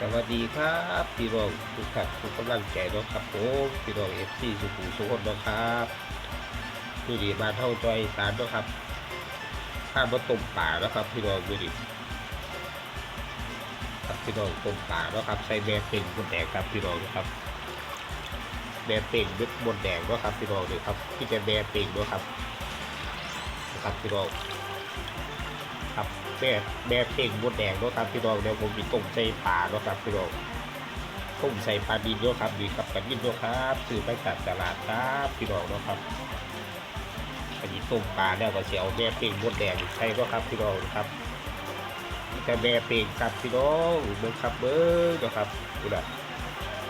สวัสดีครับพี่น้องทุกท่านทุกกำลังใจเนาะครับผมพี่น้องเอฟซีสุขุมสุขนเนาะครับดูดีบ้าเท่าจอยสารเนาะครับข้าวมาต้มป่าเนะครับ พี่น้องดูดีครับพี่น้องต้มป่าเนะครับใส่แม่เป็งบนแดงครับพี่น้องนะครับแม่เป็งดึกบนแดงเนะครับพี่น้องเลยครับที่จะแม่เป็งเนาะครับนะครับพี่น้อง ครับแม่แม่เพ่งบดแดงเนาะครับพี่น้องเดี๋ยวผมมีต้มใส่ปลาเนาะครับพี่น้องต้มใส่ปลาดินเนาะครับดีกับกันดินเนาะครับซื้อไปจากตลาดครับพี่น้องเนาะครับอันนี้ต้มปลาแล้วก็เสียวแม่เพ่งบดแดงใส่เนาะครับพี่น้องครับแต่แม่เพ่งครับพี่น้องเบิ้งครับเบิ้งเนาะครับดูนะ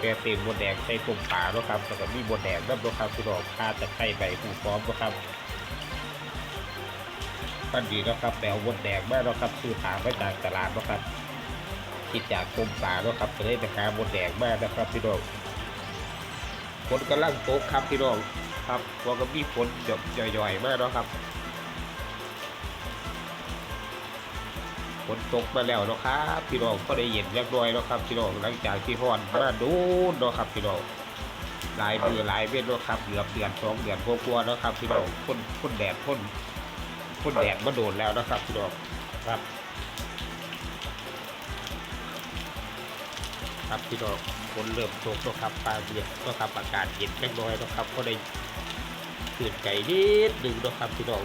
แม่เพ่งบดแดงใส่ต้มปลาเนาะครับแล้วก็มีบดแดงน้ำเนะครับพี่น้องข้าจะไข่ใบผูพร้อมเนาะครับ ก็ดีแล้วครับแปลวดแดงมากแล้วครับซื้อหามาจากตลาดแล้วครับคิดจากกรมป่าแล้วครับจะได้ราคาบดแดงมากนะครับพี่น้องฝนกำลังตกครับพี่น้องครับว่าก็มีฝนหยดย่อยๆมากแล้วครับฝนตกมาแล้วนะครับพี่น้องก็ได้เย็นเรียบร้อยแล้วครับพี่น้องหลังจากที่ฮ้อนมาดูนะครับพี่น้องหลายมือหลายเว้นแล้วครับเกือเดือนสองเดือนกว่าๆแล้วครับพี่น้องพ่นพ่นแดดพ่น คนแดดมาโดนแล้วนะครับพี่น้องครับ ครับพี่น้องฝนเริ่มตกแล้วครับปลาเบียดก็ครับอากาศเย็นแค่น้อยแล้วครับก็ได้ตื่นใจนิดหนึ่งนะครับพี่น้อง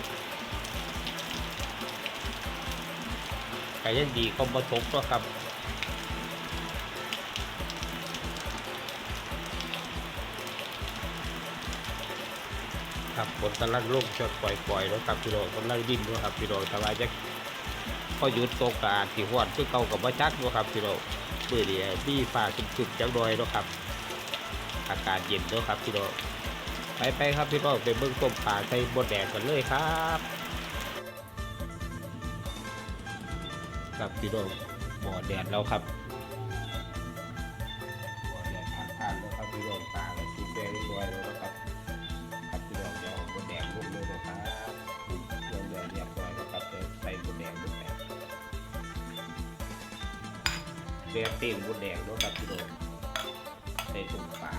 แต่ยังดีก็มาตกแล้วครับ ครับฝนกำลังลงชดปล่อยๆแล้วครับพี่น้องกำลังดิ้นด้วยครับพี่น้องแต่ว่าจะพอหยุดตกกาที่ห้วนคือเก่ากับว่าจักด้วยครับพี่น้องเมื่อเดียวมีฟ้าขึ้นๆจังดอยแล้วครับ อากาศเย็นด้วยครับพี่น้องไปไปครับพี่น้องไปเบิ่งต้มปลาใส่บดแดงกันเลยครับครับพี่น้องบ่อแดดแล้วครับ แบบเต็มบนแดงเนาะครับพี่น้องใส่ตุ่มปลา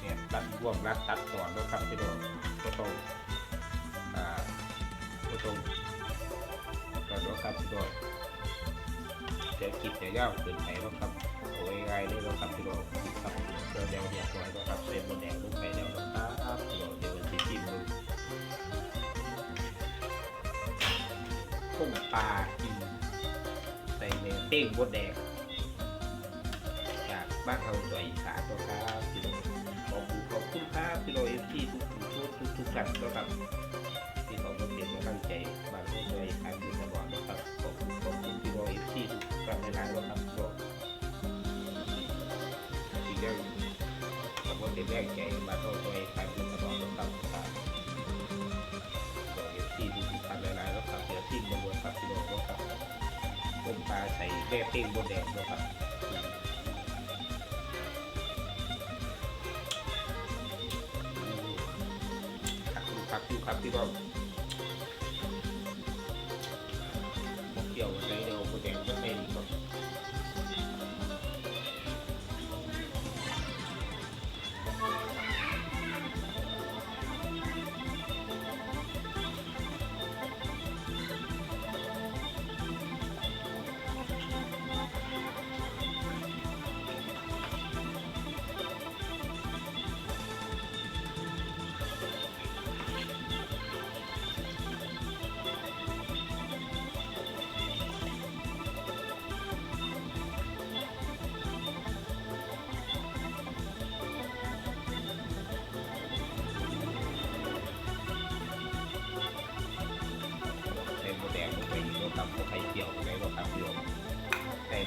เนี่ยตัดร่วมรัดตัดตอนเนาะครับพี่น้องก็ต้องอ่าก็ต้องก็เนาะครับพี่น้องเดี๋ยวคิดจะยาวเกินไปแล้วครับโอ้ยง่ายเลยแล้วครับพี่น้องครับเดี๋ยวเดี๋ยวเรียบร้อยแล้วครับเป็นบนแดงลงไปแล้วนะครับพี่น้องเดี๋ยวมัน ต้มปลากินใส่เนื้อเต้งบนแดงจากบ้านเราตัวอีสานตัวครับพี่น้องขอบคุณขอบคุณครับพี่น้องเอฟซีทุกทุกทุกทุกท่านนะครับที่เขาเป็กำลังใจบ้านเราตัวอีสานอยู่ตลอดนะครับขอบคุณขอบคุณพี่น้องเอฟซีทุกท่านในร้านนะครับพี่น้องอีกเรื่องขอบคุณเป็นแรงใจบ้านเรา แม่เต็มบนแดงนะครับครับคุณครับดูครับพี่น้อ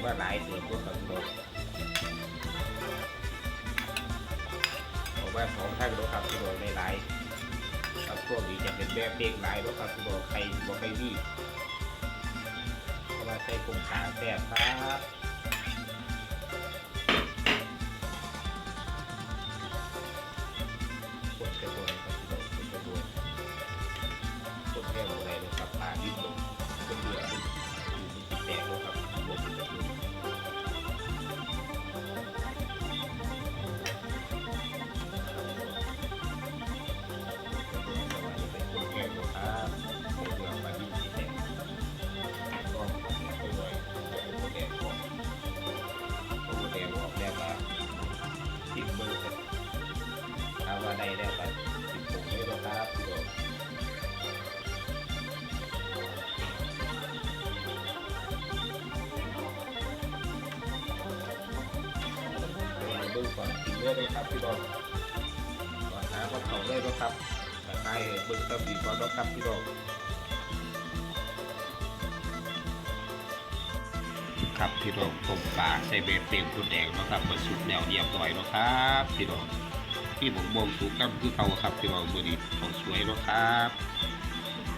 ว่าหลายเสือพวกกับพี่น้องบอกว่าสองท่านแล้วครับพี่น้องในหลายครับพวกนี้จะเป็นแบบเด็กหลายรถขับพี่น้องใครบอกใครรีบเพราะว่าใช้กลุ่มขาแสบครับ ได้แล้วกันสิบหกเลยนะครับพี่น้องบิ้งก่อนกินเลยนะครับพี่น้องก่อนหาก็เขาเลยนะครับแต่ใครเบิ้งก็ดีก่อนนะครับพี่น้องครับพี่น้ต้มปาใส่เบสเต็มคุณแดงนะครับมาสุดแนวเรียบต่อยนะครับพี่น้ พี่ผมบ่งสุกน้ำคือเขาครับพี่น้องมือนี้ของสวยแล้วครับ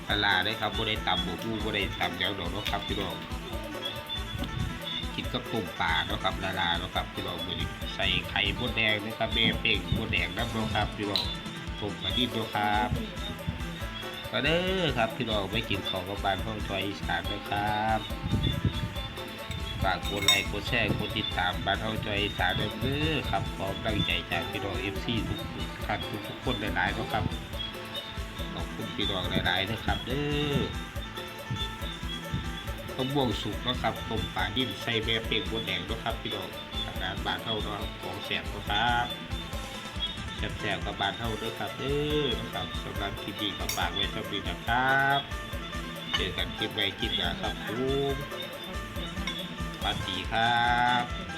ปลาร้าได้ครับบ่ได้ตำบ่มูบ่ได้ตำอย่างดอกนะครับพี่น้องกินกับต้มปลาเนาะครับละลาเนาะครับพี่น้องมือนี้ใส่ไข่มดแดงนะครับเบเป่งมดแดงน้ำเนาะครับพี่น้องต้มกระดิ่งเนาะครับมาเด้อครับพี่น้องไม่กินของกับบานห้องจอยอีสานนะครับ ฝากกดไลค์กดแชร์กดติดตามบ้านห้องจอยสานด้วยเด้อครับขอกำลังใจจากพี่น้องเอฟซีทุกท่านทุกคนหลายๆนะครับขอบคุณพี่น้องหลายๆนะครับเด้อต้มบวงสุกนะครับต้มปลาดิ้นใส่แม่เปียกบัวแดงนะครับพี่น้องอาหารบานเท่าเนาะของแสบนะครับแสบๆกับบานเท่าเด้อครับเด้อนะครับสำหรับคลิปนี้ก็ฝากไว้เท่านี้นะครับเจอกันคลิปไว้คลิปหน้าครับผมส วัสดีครับ